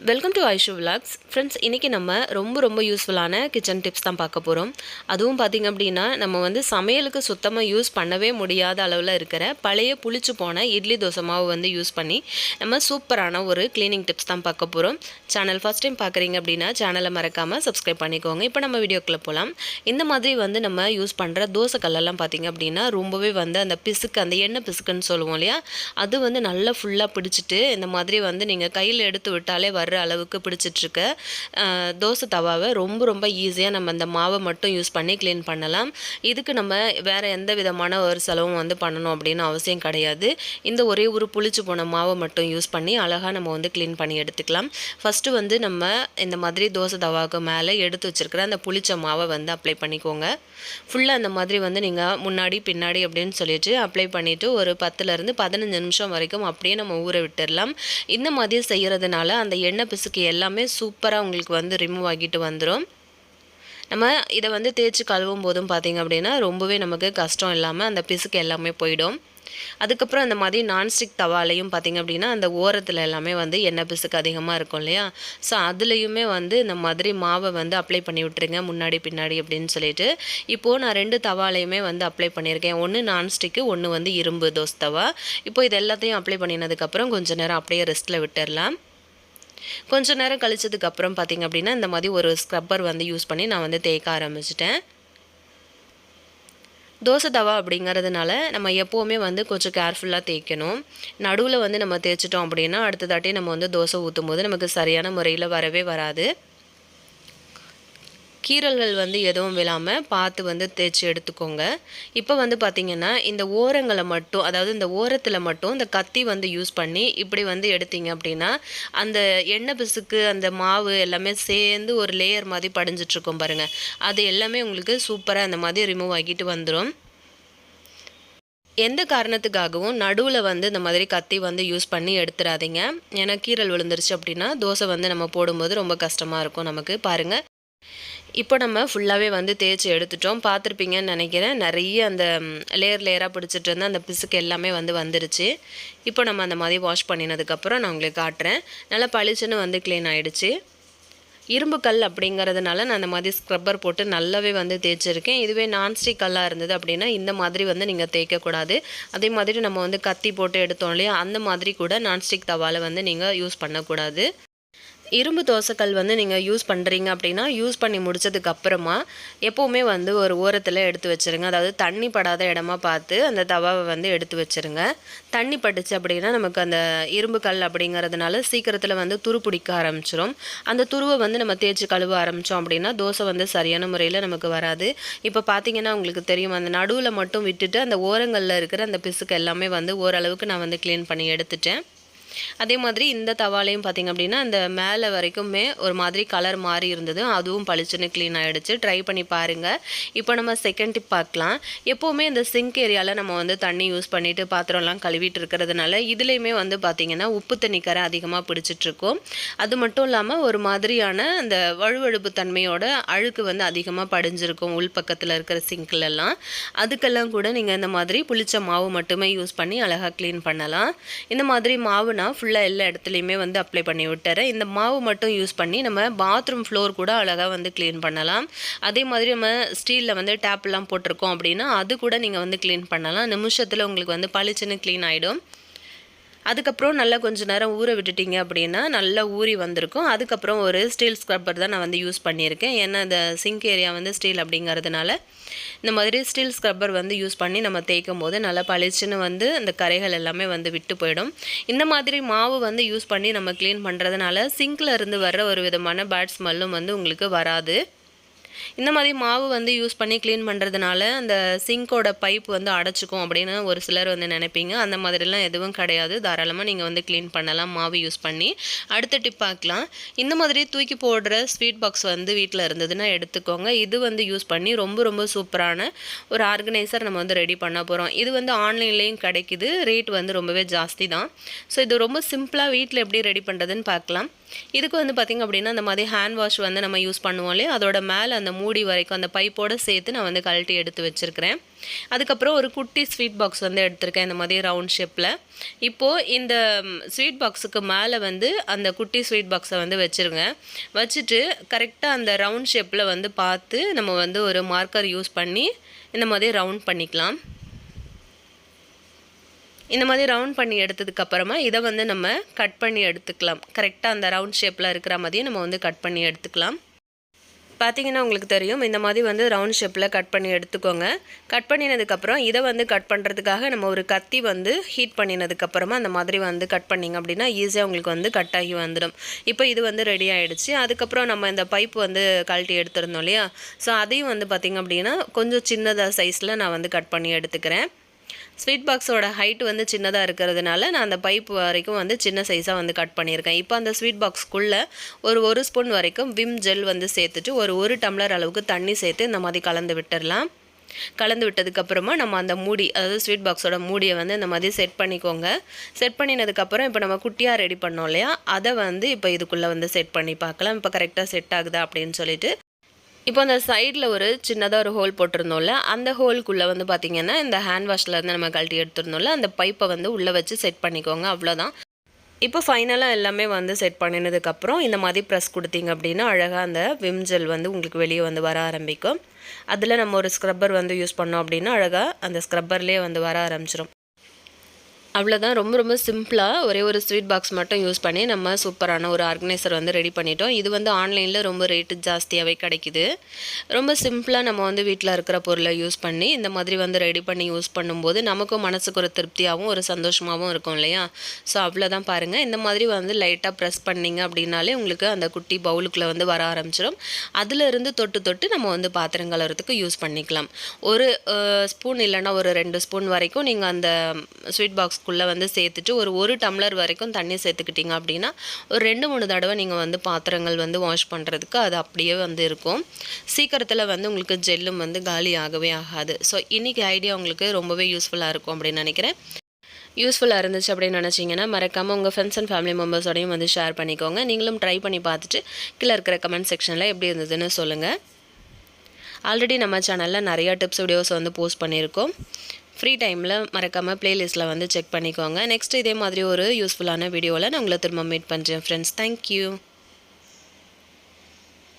Welcome to Aishu vlogs friends இன்றைக்கி நம்ம ரொம்ப ரொம்ப யூஸ்ஃபுல்லான கிச்சன் டிப்ஸ் தான் பார்க்க போகிறோம் அதுவும் பார்த்திங்க அப்படின்னா நம்ம வந்து சமையலுக்கு சுத்தமாக யூஸ் பண்ணவே முடியாத அளவில் இருக்கிற பழைய புளிச்சு போன இட்லி தோசை மாவு வந்து யூஸ் பண்ணி நம்ம சூப்பரான ஒரு க்ளீனிங் டிப்ஸ் தான் பார்க்க போகிறோம் சேனல் ஃபஸ்ட் டைம் பார்க்குறீங்க அப்படின்னா சேனலை மறக்காமல் சப்ஸ்கிரைப் பண்ணிக்கோங்க. இப்போ நம்ம வீடியோக்குள்ளே போகலாம் இந்த மாதிரி வந்து நம்ம யூஸ் பண்ணுற தோசை கல்லெல்லாம் பார்த்திங்க அப்படின்னா ரொம்பவே வந்து அந்த பிசுக்கு அந்த எண்ணெய் பிசுக்குன்னு சொல்லுவோம் இல்லையா? அது வந்து நல்லா ஃபுல்லாக பிடிச்சிட்டு இந்த மாதிரி வந்து நீங்கள் கையில் எடுத்து விட்டாலே வர்ற அளவுக்கு பிடிச்சிட்ருக்க. தோசை தவாவை ரொம்ப ரொம்ப ஈஸியாக நம்ம அந்த மாவை மட்டும் யூஸ் பண்ணி க்ளீன் பண்ணலாம். இதுக்கு நம்ம வேறு எந்த விதமான ஒரு செலவும் வந்து பண்ணணும் அப்படின்னு அவசியம் கிடையாது. இந்த ஒரே ஒரு புளிச்சு போன மாவை மட்டும் யூஸ் பண்ணி அழகாக நம்ம வந்து க்ளீன் பண்ணி எடுத்துக்கலாம். ஃபஸ்ட்டு வந்து நம்ம இந்த மாதிரி தோசை தவாவுக்கு மேலே எடுத்து வச்சிருக்கிற அந்த புளிச்ச மாவை வந்து அப்ளை பண்ணிக்கோங்க. ஃபுல்லாக அந்த மாதிரி வந்து நீங்கள் முன்னாடி பின்னாடி அப்படின்னு சொல்லிட்டு அப்ளை பண்ணிவிட்டு ஒரு பத்துலேருந்து பதினஞ்சு நிமிஷம் வரைக்கும் அப்படியே நம்ம ஊற விட்டுடலாம் இந்த மாதிரி செய்கிறதுனால அந்த எண்ணெய் பிசுக்கு எல்லாமே சூப்பராக உங்களுக்கு வந்து ரிமூவ் ஆகிட்டு வந்துடும் நம்ம இதை வந்து தேய்ச்சி கழுவும் போதும் பார்த்தீங்க அப்படின்னா ரொம்பவே நமக்கு கஷ்டம் இல்லாமல் அந்த பிசுக்கு எல்லாமே போயிடும். அதுக்கப்புறம் அந்த மாதிரி நான்ஸ்டிக் தவாலையும் பார்த்தீங்க அப்படின்னா அந்த ஓரத்தில் எல்லாமே வந்து எண்ணெய் பிசுக்கு அதிகமாக இருக்கும் இல்லையா? ஸோ அதுலேயுமே வந்து இந்த மாதிரி மாவை வந்து அப்ளை பண்ணி விட்டுருங்க முன்னாடி பின்னாடி அப்படின்னு சொல்லிட்டு. இப்போது நான் ரெண்டு தவாலையுமே வந்து அப்ளை பண்ணியிருக்கேன். ஒன்று நான்ஸ்டிக்கு ஒன்று வந்து இரும்பு தோசை தவா. இப்போ இது எல்லாத்தையும் அப்ளை பண்ணினதுக்கப்புறம் கொஞ்ச நேரம் அப்படியே ரெஸ்ட்டில் விட்டுடலாம் கொஞ்ச நேரம் கழிச்சதுக்கப்புறம் பார்த்தீங்க அப்படின்னா இந்த மாதிரி ஒரு ஸ்க்ரப்பர் வந்து யூஸ் பண்ணி நான் வந்து தேய்க்க ஆரம்பிச்சிட்டேன். தோசை தவா அப்படிங்கிறதுனால நம்ம எப்போவுமே வந்து கொஞ்சம் கேர்ஃபுல்லாக தேய்க்கணும். நடுவில் வந்து நம்ம தேய்ச்சிட்டோம் அப்படின்னா அடுத்ததாட்டி நம்ம வந்து தோசை ஊற்றும் போது நமக்கு சரியான முறையில் வரவே வராது. கீரல்கள் வந்து எதுவும் விழாமல் பார்த்து வந்து தேய்ச்சி எடுத்துக்கோங்க. இப்போ வந்து பார்த்திங்கன்னா இந்த ஓரங்களை மட்டும் அதாவது இந்த ஓரத்தில் மட்டும் இந்த கத்தி வந்து யூஸ் பண்ணி இப்படி வந்து எடுத்தீங்க அப்படின்னா அந்த எண்ணெய் பிசுக்கு அந்த மாவு எல்லாமே சேர்ந்து ஒரு லேயர் மாதிரி படிஞ்சிட்ருக்கோம் பாருங்கள் அது எல்லாமே உங்களுக்கு சூப்பராக அந்த மாதிரி ரிமூவ் ஆகிட்டு வந்துடும் எந்த காரணத்துக்காகவும் நடுவில் வந்து இந்த மாதிரி கத்தி வந்து யூஸ் பண்ணி எடுத்துடாதீங்க. ஏன்னா கீரல் விழுந்துருச்சு அப்படின்னா தோசை வந்து நம்ம போடும்போது ரொம்ப கஷ்டமாக இருக்கும் நமக்கு. பாருங்கள் இப்போ நம்ம ஃபுல்லாகவே வந்து தேய்ச்சி எடுத்துட்டோம். பார்த்துருப்பீங்கன்னு நினைக்கிறேன். நிறைய அந்த லேயர் லேயராக பிடிச்சிட்டு இருந்தால் அந்த பிசுக்கு எல்லாமே வந்து வந்துருச்சு. இப்போ நம்ம அந்த மாதிரி வாஷ் பண்ணினதுக்கப்புறம் நான் உங்களுக்கு காட்டுறேன். நல்லா பளிச்சுன்னு வந்து க்ளீன் ஆகிடுச்சு இரும்பு கல் அப்படிங்கிறதுனால நான் அந்த மாதிரி ஸ்க்ரப்பர் போட்டு நல்லாவே வந்து தேய்ச்சிருக்கேன். இதுவே நான்ஸ்டிக் கல்லாக இருந்தது அப்படின்னா இந்த மாதிரி வந்து நீங்கள் தேய்க்கக்கூடாது. அதே மாதிரி நம்ம வந்து கத்தி போட்டு எடுத்தோம் இல்லையா? அந்த மாதிரி கூட நான்ஸ்டிக் தவால வந்து நீங்கள் யூஸ் பண்ணக்கூடாது. இரும்பு தோசைக்கல் வந்து நீங்கள் யூஸ் பண்ணுறீங்க அப்படின்னா யூஸ் பண்ணி முடிச்சதுக்கு அப்புறமா எப்போவுமே வந்து ஒரு ஓரத்தில் எடுத்து வச்சுருங்க. அதாவது தண்ணி படாத இடமா பார்த்து அந்த தவாவை வந்து எடுத்து வச்சுருங்க. தண்ணி பட்டுச்சு அப்படின்னா நமக்கு அந்த இரும்பு கல் அப்படிங்கிறதுனால சீக்கிரத்தில் வந்து துரு பிடிக்க ஆரம்பிச்சிரும். அந்த துருவை வந்து நம்ம தேய்ச்சி கழுவ ஆரம்பித்தோம் அப்படின்னா தோசை வந்து சரியான முறையில் நமக்கு வராது. இப்போ பார்த்தீங்கன்னா உங்களுக்கு தெரியும் அந்த நடுவில் மட்டும் விட்டுட்டு அந்த ஓரங்களில் இருக்கிற அந்த பிசுக்கு எல்லாமே வந்து ஓரளவுக்கு நான் வந்து க்ளீன் பண்ணி எடுத்துட்டேன். அதே மாதிரி இந்த தவாலையும் பார்த்திங்க அப்படின்னா அந்த மேலே வரைக்குமே ஒரு மாதிரி கலர் மாறி இருந்தது. அதுவும் பளிச்சுன்னு க்ளீன் ஆகிடுச்சு ட்ரை பண்ணி பாருங்கள் இப்போ நம்ம செகண்ட் டிப் பார்க்கலாம். எப்போவுமே இந்த சிங்க் ஏரியாவில் நம்ம வந்து தண்ணி யூஸ் பண்ணிவிட்டு பாத்திரம்லாம் கழுவிட்டு இருக்கிறதுனால இதுலேயுமே வந்து பார்த்திங்கன்னா உப்பு தண்ணி கரை அதிகமாக பிடிச்சிட்ருக்கும் அது மட்டும் இல்லாமல் ஒரு மாதிரியான அந்த வழுவழுப்பு தன்மையோட அழுக்கு வந்து அதிகமாக படிஞ்சிருக்கும் உள் பக்கத்தில் இருக்கிற சிங்க்லெல்லாம் அதுக்கெல்லாம் கூட நீங்கள் இந்த மாதிரி புளிச்ச மாவு மட்டுமே யூஸ் பண்ணி அழகாக க்ளீன் பண்ணலாம். இந்த மாதிரி மாவு நான் ஃபுல்லாக எல்லா இடத்துலையுமே வந்து அப்ளை பண்ணி விட்டுறேன். இந்த மாவு மட்டும் யூஸ் பண்ணி நம்ம பாத்ரூம் ஃப்ளோர் கூட அழகாக வந்து க்ளீன் பண்ணலாம். அதே மாதிரி நம்ம ஸ்டீலில் வந்து டேப்லாம் போட்டிருக்கோம் அப்படின்னா அது கூட நீங்கள் வந்து க்ளீன் பண்ணலாம். நிமிஷத்தில் உங்களுக்கு வந்து பளிச்சுன்னு க்ளீன் ஆகிடும் அதுக்கப்புறம் நல்லா கொஞ்சம் நேரம் ஊற விட்டுட்டீங்க அப்படின்னா நல்லா ஊறி வந்திருக்கும். அதுக்கப்புறம் ஒரு ஸ்டீல் ஸ்க்ரப்பர் தான் நான் வந்து யூஸ் பண்ணியிருக்கேன். ஏன்னா இந்த சிங்க் ஏரியா வந்து ஸ்டீல் அப்படிங்கிறதுனால இந்த மாதிரி ஸ்டீல் ஸ்க்ரப்பர் வந்து யூஸ் பண்ணி நம்ம தேய்க்கும் போது நல்லா பளிச்சுன்னு வந்து அந்த கரைகள் எல்லாமே வந்து விட்டு போயிடும். இந்த மாதிரி மாவு வந்து யூஸ் பண்ணி நம்ம க்ளீன் பண்ணுறதுனால சிங்கில் இருந்து வர்ற ஒரு விதமான பேட் ஸ்மெல்லும் வந்து உங்களுக்கு வராது. இந்த மாதிரி மாவு வந்து யூஸ் பண்ணி க்ளீன் பண்ணுறதுனால அந்த சிங்கோட பைப் வந்து அடைச்சிக்கும் அப்படின்னு ஒரு சிலர் வந்து நினைப்பீங்க. அந்த மாதிரிலாம் எதுவும் கிடையாது. தாராளமாக நீங்கள் வந்து க்ளீன் பண்ணலாம் மாவு யூஸ் பண்ணி. அடுத்த டிப் பார்க்கலாம். இந்த மாதிரி தூக்கி போடுற ஸ்வீட் பாக்ஸ் வந்து வீட்டில் இருந்ததுன்னா எடுத்துக்கோங்க. இது வந்து யூஸ் பண்ணி ரொம்ப ரொம்ப சூப்பரான ஒரு ஆர்கனைசர் நம்ம வந்து ரெடி பண்ண போகிறோம் இது வந்து ஆன்லைன்லேயும் கிடைக்குது. ரேட் வந்து ரொம்பவே ஜாஸ்தி தான். ஸோ இது ரொம்ப சிம்பிளாக வீட்டில் எப்படி ரெடி பண்ணுறதுன்னு பார்க்கலாம். இதுக்கு வந்து பார்த்திங்க அப்படின்னா அந்த மாதிரி ஹேண்ட் வாஷ் வந்து நம்ம யூஸ் பண்ணுவோம் இல்லையா? அதோட மேலே அந்த மூடி வரைக்கும் அந்த பைப்போடு சேர்த்து நான் வந்து கழட்டி எடுத்து வச்சுருக்கிறேன். அதுக்கப்புறம் ஒரு குட்டி ஸ்வீட் பாக்ஸ் வந்து எடுத்திருக்கேன் இந்த மாதிரி ரவுண்ட் ஷேப்பில் இப்போது இந்த ஸ்வீட் பாக்ஸுக்கு மேலே வந்து அந்த குட்டி ஸ்வீட் பாக்ஸை வந்து வச்சுருங்க. வச்சுட்டு கரெக்டாக அந்த ரவுண்ட் ஷேப்பில் வந்து பார்த்து நம்ம வந்து ஒரு மார்க்கர் யூஸ் பண்ணி இந்த மாதிரி ரவுண்ட் பண்ணிக்கலாம். இந்த மாதிரி ரவுண்ட் பண்ணி எடுத்ததுக்கப்புறமா இதை வந்து நம்ம கட் பண்ணி எடுத்துக்கலாம். கரெக்டாக அந்த ரவுண்ட் ஷேப்பில் இருக்கிற மாதிரியே நம்ம வந்து கட் பண்ணி எடுத்துக்கலாம். பார்த்தீங்கன்னா உங்களுக்கு தெரியும் இந்த மாதிரி வந்து ரவுண்ட் ஷேப்பில் கட் பண்ணி எடுத்துக்கோங்க. கட் பண்ணினதுக்கப்புறம் இதை வந்து கட் பண்ணுறதுக்காக நம்ம ஒரு கத்தி வந்து ஹீட் பண்ணினதுக்கப்புறமா அந்த மாதிரி வந்து கட் பண்ணிங்க அப்படின்னா ஈஸியாக உங்களுக்கு வந்து கட் ஆகி வந்துடும். இப்போ இது வந்து ரெடி ஆகிடுச்சு அதுக்கப்புறம் நம்ம இந்த பைப் வந்து கழட்டி எடுத்துருந்தோம் இல்லையா? ஸோ அதையும் வந்து பார்த்திங்க அப்படின்னா கொஞ்சம் சின்னதாக சைஸில் நான் வந்து கட் பண்ணி எடுத்துக்கிறேன். ஸ்வீட் பாக்ஸோட ஹைட் வந்து சின்னதாக இருக்கிறதுனால நான் அந்த பைப் வரைக்கும் வந்து சின்ன சைஸாக வந்து கட் பண்ணியிருக்கேன். இப்போ அந்த ஸ்வீட் பாக்ஸ்க்குள்ளே ஒரு ஒரு ஸ்பூன் வரைக்கும் விம் ஜெல் வந்து சேர்த்துட்டு ஒரு ஒரு டம்ளர் அளவுக்கு தண்ணி சேர்த்து இந்த மாதிரி கலந்து விட்டுடலாம். கலந்து விட்டதுக்கப்புறமா நம்ம அந்த மூடி அதாவது ஸ்வீட் பாக்ஸோட மூடியை வந்து இந்த மாதிரி செட் பண்ணிக்கோங்க. செட் பண்ணினதுக்கப்புறம் இப்போ நம்ம குட்டியாக ரெடி பண்ணோம் இல்லையா? அதை வந்து இப்போ இதுக்குள்ளே வந்து செட் பண்ணி பார்க்கலாம். இப்போ கரெக்டாக செட் ஆகுதா அப்படின்னு சொல்லிட்டு இப்போ அந்த சைடில் ஒரு சின்னதாக ஒரு ஹோல் போட்டிருந்தோம்ல அந்த ஹோல்குள்ளே வந்து பார்த்திங்கன்னா இந்த ஹேண்ட் வாஷில் இருந்து நம்ம கழட்டி எடுத்துருந்தோம்ல அந்த பைப்பை வந்து உள்ளே வச்சு செட் பண்ணிக்கோங்க அவ்வளோதான் இப்போ ஃபைனலாக எல்லாமே வந்து செட் பண்ணினதுக்கப்புறம் இந்த மாதிரி ப்ரெஸ் கொடுத்தீங்க அப்படின்னா அழகாக அந்த விம் ஜெல் வந்து உங்களுக்கு வெளியே வந்து வர ஆரம்பிக்கும். அதில் நம்ம ஒரு ஸ்க்ரப்பர் வந்து யூஸ் பண்ணோம் அப்படின்னா அழகாக அந்த ஸ்க்ரப்பர்லேயே வந்து வர ஆரம்பிச்சிடும் அவ்வளோதான் ரொம்ப ரொம்ப சிம்பிளாக ஒரே ஒரு ஸ்வீட் பாக்ஸ் மட்டும் யூஸ் பண்ணி நம்ம சூப்பரான ஒரு ஆர்கனைசர் வந்து ரெடி பண்ணிட்டோம். இது வந்து ஆன்லைனில் ரொம்ப ரேட்டு ஜாஸ்தியாகவே கிடைக்குது. ரொம்ப சிம்பிளாக நம்ம வந்து வீட்டில் இருக்கிற பொருளை யூஸ் பண்ணி இந்த மாதிரி வந்து ரெடி பண்ணி யூஸ் பண்ணும்போது நமக்கும் மனசுக்கு ஒரு திருப்தியாகவும் ஒரு சந்தோஷமாகவும் இருக்கும் இல்லையா? ஸோ அவ்வளோதான் பாருங்கள் இந்த மாதிரி வந்து லைட்டாக ப்ரெஸ் பண்ணிங்க அப்படின்னாலே உங்களுக்கு அந்த குட்டி பவுலுக்குள்ளே வந்து வர ஆரம்பிச்சிடும் அதிலிருந்து தொட்டு தொட்டு நம்ம வந்து பாத்திரம் கலரத்துக்கு யூஸ் பண்ணிக்கலாம். ஒரு ஸ்பூன் இல்லைன்னா ஒரு ரெண்டு ஸ்பூன் வரைக்கும் நீங்கள் அந்த ஸ்வீட் பாக்ஸ் குள்ளே வந்து சேர்த்துட்டு ஒரு ஒரு டம்ளர் வரைக்கும் தண்ணி சேர்த்துக்கிட்டிங்க அப்படின்னா ஒரு ரெண்டு மூணு தடவை நீங்கள் வந்து பாத்திரங்கள் வந்து வாஷ் பண்ணுறதுக்கு அது அப்படியே வந்து இருக்கும். சீக்கிரத்தில் வந்து உங்களுக்கு ஜெல்லும் வந்து காலி ஆகவே ஆகாது. ஸோ இன்றைக்கி ஐடியா உங்களுக்கு ரொம்பவே யூஸ்ஃபுல்லாக இருக்கும் அப்படின்னு நினைக்கிறேன். யூஸ்ஃபுல்லாக இருந்துச்சு அப்படின்னு நினச்சிங்கன்னா மறக்காமல் உங்கள் ஃப்ரெண்ட்ஸ் அண்ட் ஃபேமிலி மெம்பர்ஸோடையும் வந்து ஷேர் பண்ணிக்கோங்க. நீங்களும் ட்ரை பண்ணி பார்த்துட்டு கீழே இருக்கிற கமெண்ட் செக்ஷனில் எப்படி இருந்ததுன்னு சொல்லுங்கள் ஆல்ரெடி நம்ம சேனலில் நிறையா டிப்ஸ் வீடியோஸ் வந்து போஸ்ட் பண்ணியிருக்கோம். ஃப்ரீ டைமில் மறக்காமல் ப்ளேலிஸ்ட்டில் வந்து செக் பண்ணிக்கோங்க. நெக்ஸ்ட் இதே மாதிரி ஒரு யூஸ்ஃபுல்லான வீடியோவில் நான் உங்களை திரும்ப மீட் பண்ணுறேன் ஃப்ரெண்ட்ஸ் தேங்க்யூ